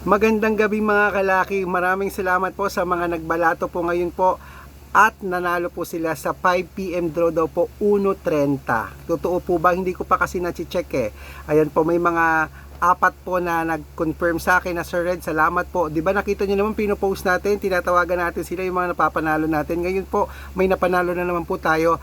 Magandang gabi mga kalaki. Maraming salamat po sa mga nagbalato po ngayon po at nanalo po sila sa 5pm draw daw po 1.30. Totoo po ba? Hindi ko pa kasi na-check eh. Ayan po may mga apat po na nag-confirm sa akin na Sir Red, salamat po. 'Di ba nakita niyo naman pino-post natin, tinatawagan natin sila yung mga napapanalo natin. Ngayon po may napanalo na naman po tayo.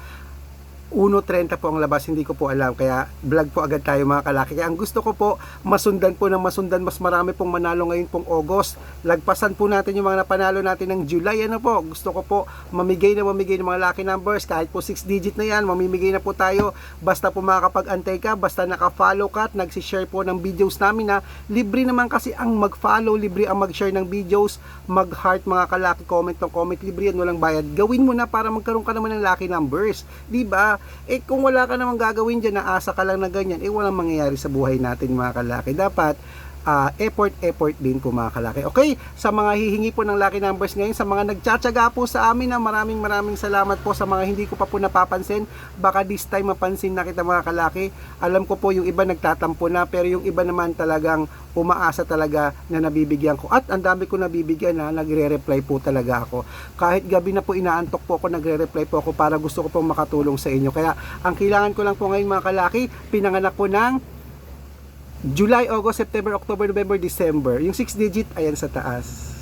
1.30 po ang labas, hindi ko po alam. Kaya vlog po agad tayo mga kalaki. Kaya ang gusto ko po, masundan po ng masundan. Mas marami pong manalo ngayon pong August. Lagpasan po natin yung mga napanalo natin ng July. Ano po, gusto ko po mamigay na mamigay ng mga lucky numbers. Kahit po 6 digit na yan, mamimigay na po tayo. Basta po makakapag-antay ka, basta naka-follow ka at nagsishare po ng videos namin na libre naman kasi ang mag-follow, libre ang mag-share ng videos, mag-heart mga kalaki, comment ng comment, libre yan, walang bayad. Gawin mo na para magkaroon ka naman ng lucky numbers. Di Eh kung wala ka namang gagawin dyan, naasa ka lang na ganyan, eh walang mangyayari sa buhay natin mga kalaki. Dapat ah, effort, effort din po mga kalaki. Okay, sa mga hihingi po ng lucky numbers ngayon, sa mga nagtsatsaga po sa amin na maraming maraming salamat po sa mga hindi ko pa po napapansin. Baka this time mapansin na kita mga kalaki. Alam ko po yung iba nagtatampo na, pero yung iba naman talagang umaasa talaga na nabibigyan ko. At ang dami ko nabibigyan na nagre-reply po talaga ako. Kahit gabi na po inaantok po ako, nagre-reply po ako para gusto ko pong makatulong sa inyo. Kaya ang kailangan ko lang po ngayon mga kalaki, pinanganak po ng July, August, September, October, November, December. Yung 6 digit, ayan sa taas.